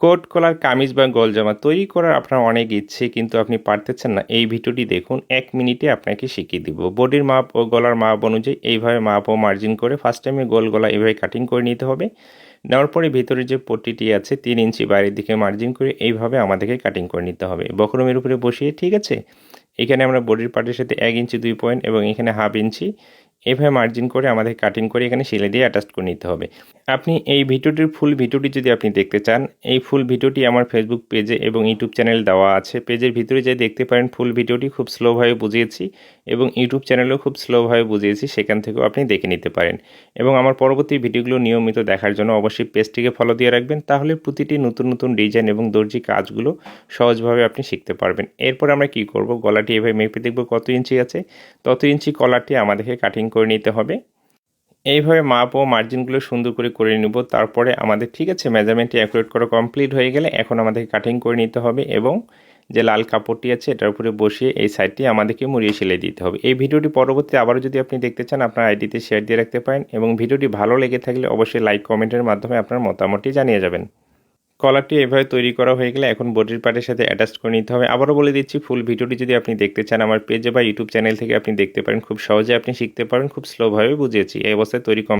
Coat কলার কামিজ বা গোলজামা তৈরি করার আপনার অনেক ইচ্ছে, কিন্তু আপনি পারতেছেন না। এই ভিডিওটি দেখুন, এক মিনিটে আপনাকে শিখিয়ে দিব। বডির মাপ ও গলার মাপ অনুযায়ী এইভাবে মাপ ও মার্জিন করে ফার্স্ট টাইমে গোল গলা এইভাবে কাটিং করে নিতে হবে। নেওয়ার পরে ভিতরে যে পট্টিটি আছে, তিন ইঞ্চি বাইরের দিকে মার্জিন করে এইভাবে আমাদেরকে কাটিং করে নিতে হবে। বকরমের উপরে বসিয়ে, ঠিক আছে? এখানে আমরা বডির পার্টের সাথে এক ইঞ্চি দুই পয়েন্ট এবং এখানে হাফ ইঞ্চি এভাবে মার্জিন করে আমাদের কাটিং করে এখানে সেলাই দিয়ে অ্যাটাচ করে নিতে হবে। আপনি এই ভিডিওটির ফুল ভিডিওটি যদি আপনি দেখতে চান, এই ফুল ভিডিওটি আমার ফেসবুক পেজে এবং ইউটিউব চ্যানেল দেওয়া আছে। পেজের ভিতরে যে দেখতে পারেন ফুল ভিডিওটি খুব স্লোভাবে বুঝিয়েছি এবং ইউটিউব চ্যানেলেও খুব স্লোভাবে বুঝিয়েছি, সেখান থেকেও আপনি দেখে নিতে পারেন। এবং আমার পরবর্তী ভিডিওগুলো নিয়মিত দেখার জন্য অবশ্যই পেজটিকে ফলো দিয়ে রাখবেন, তাহলে প্রতিটি নতুন নতুন ডিজাইন এবং দর্জি কাজগুলো সহজভাবে আপনি শিখতে পারবেন। এরপর আমরা কি করব? গলাটি এভাবে মেপে দেখব কত ইঞ্চি আছে। তত ইঞ্চি কলারটি আমাদেরকে কাটিং করে নিতে হবে। এইভাবে মাপ ও মার্জিনগুলো সুন্দর করে করে নেব। তারপরে আমাদের ঠিক আছে মেজারমেন্টটি অ্যাকুরেট করা কমপ্লিট হয়ে গেলে এখন আমাদেরকে কাটিং করে নিতে হবে এবং যে লাল কাপড়টি আছে এটার উপরে বসিয়ে এই সাইডটি আমাদেরকে মুড়িয়ে সেলাই দিতে হবে। এই ভিডিওটি পরবর্তী আবারও যদি আপনি দেখতে চান, আপনার আইডিতে শেয়ার দিয়ে রাখতে পারেন এবং ভিডিওটি ভালো লেগে থাকলে অবশ্যই লাইক কমেন্টের মাধ্যমে আপনার মতামতটি জানিয়ে যাবেন। কলারটি এভাবে তৈরি করা হয়ে গেলে এখন বডির পার্টের সাথে অ্যাটাচ করে নিতে হবে। আবারও বলে দিচ্ছি, ফুল ভিডিওটি যদি আপনি দেখতে চান আমার পেজে বা ইউটিউব চ্যানেল থেকে আপনি দেখতে পারেন, খুব সহজে আপনি শিখতে পারেন, খুব স্লোভাবে বুঝিয়েছি, এই অবস্থায় তৈরি কম